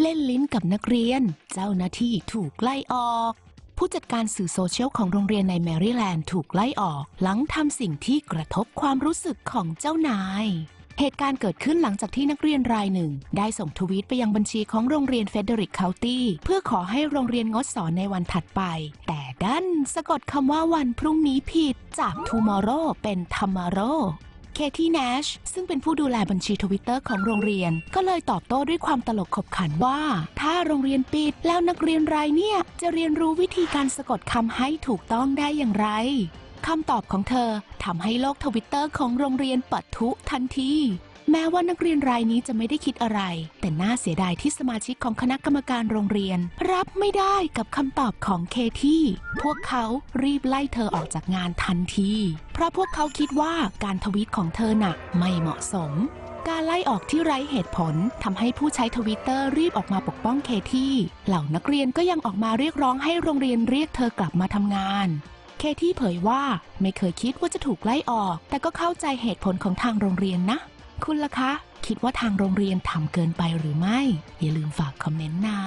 เล่นลิ้นกับนักเรียน เจ้าหน้าที่ถูกไล่ออก ผู้จัดการสื่อโซเชียลของโรงเรียนในแมริแลนด์ถูกไล่ออก หลังทำสิ่งที่กระทบความรู้สึกของเจ้านาย เหตุการณ์เกิดขึ้นหลังจากที่นักเรียนรายหนึ่ง ได้ส่งทวีตไปยังบัญชีของโรงเรียนเฟเดริกเคาน์ตี้เพื่อขอให้โรงเรียนงดสอนในวันถัดไป แต่ดันสะกดคำว่าวันพรุ่งนี้ผิดจาก tomorrow เป็น tomorrow เคที่แนชซึ่งเป็นผู้ดูแลบัญชีทวิตเตอร์ของโรงเรียน ก็เลยตอบโต้ด้วยความตลกขบขันว่า ถ้าโรงเรียนปิดแล้วนักเรียนรายเนี่ย จะเรียนรู้วิธีการสะกดคำให้ถูกต้องได้อย่างไร คำตอบของเธอทำให้โลกทวิตเตอร์ของโรงเรียนปัทุทันทีแม้ว่านักเรียนรายนี้จะไม่ได้คิดอะไร แต่น่าเสียดายที่สมาชิกของคณะกรรมการโรงเรียน รับไม่ได้กับคำตอบของเคที่ พวกเขารีบไล่เธอออกจากงานทันที เพราะพวกเขาคิดว่าการทวีตของเธอหน่ะไม่เหมาะสม การไล่ออกที่ไร้เหตุผลทำให้ผู้ใช้ทวิตเตอร์รีบออกมาปกป้องเคที่ เหล่านักเรียนก็ยังออกมาเรียกร้องให้โรงเรียนเรียกเธอกลับมาทำงาน เคที่เผยว่าไม่เคยคิดว่าจะถูกไล่ออก แต่ก็เข้าใจเหตุผลของทางโรงเรียนนะ คุณล่ะคะ คิดว่าทางโรงเรียนทำเกินไปหรือไม่ อย่าลืมฝากคอมเมนต์นะ